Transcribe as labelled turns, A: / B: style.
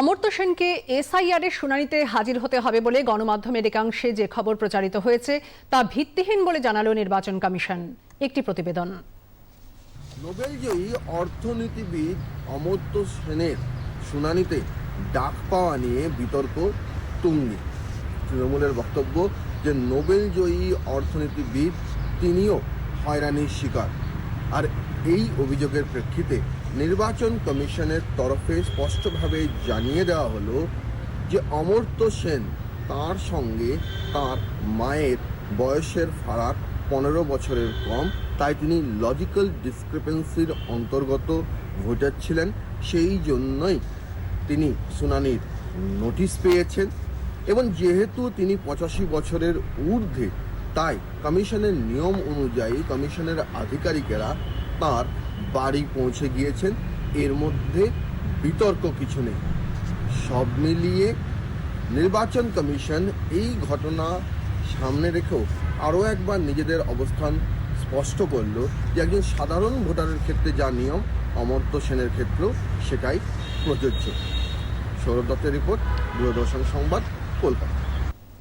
A: অমর্ত্য সেনকে এসআইআর এর শুনানিতে হাজির হতে হবে বলে গণমাধ্যমের একাংশে যে খবর প্রচারিত হয়েছে তা ভিত্তিহীন বলে জানালো নির্বাচন কমিশন। একটি প্রতিবেদন।
B: নোবেলজয়ী অর্থনীতিবিদ অমর্ত্য সেনের শুনানিতে ডাক পাওয়া নিয়ে বিতর্ক তুঙ্গে। তৃণমূলের বক্তব্য যে নোবেলজয়ী অর্থনীতিবিদ তিনিও হয়রানির শিকার। আর এই অভিযোগের প্রেক্ষিতে নির্বাচন কমিশনের তরফে স্পষ্টভাবে জানিয়ে দেওয়া হলো যে অমর্ত্য সেন তার সঙ্গে তার মায়ের বয়সের ফারাক পনেরো বছরের কম, তাই তিনি লজিক্যাল ডিসক্রিপেন্সির অন্তর্গত ভোটার ছিলেন। সেই জন্যই তিনি শুনানির নোটিশ পেয়েছেন এবং যেহেতু তিনি পঁচাশি বছরের ঊর্ধ্বে, তাই কমিশনের নিয়ম অনুযায়ী কমিশনের আধিকারিকেরা তার বাড়ি পৌঁছে গিয়েছেন, এর মধ্যে বিতর্ক কিছু নেই। সব মিলিয়ে নির্বাচন কমিশন এই ঘটনা সামনে রেখেও আরও একবার নিজেদের অবস্থান স্পষ্ট করল যে একজন সাধারণ ভোটারের ক্ষেত্রে যা নিয়ম, অমর্ত্য সেনের ক্ষেত্রেও সেটাই প্রযোজ্য। সৌরভ দত্তের রিপোর্ট, দূরদর্শন সংবাদ, কলকাতা।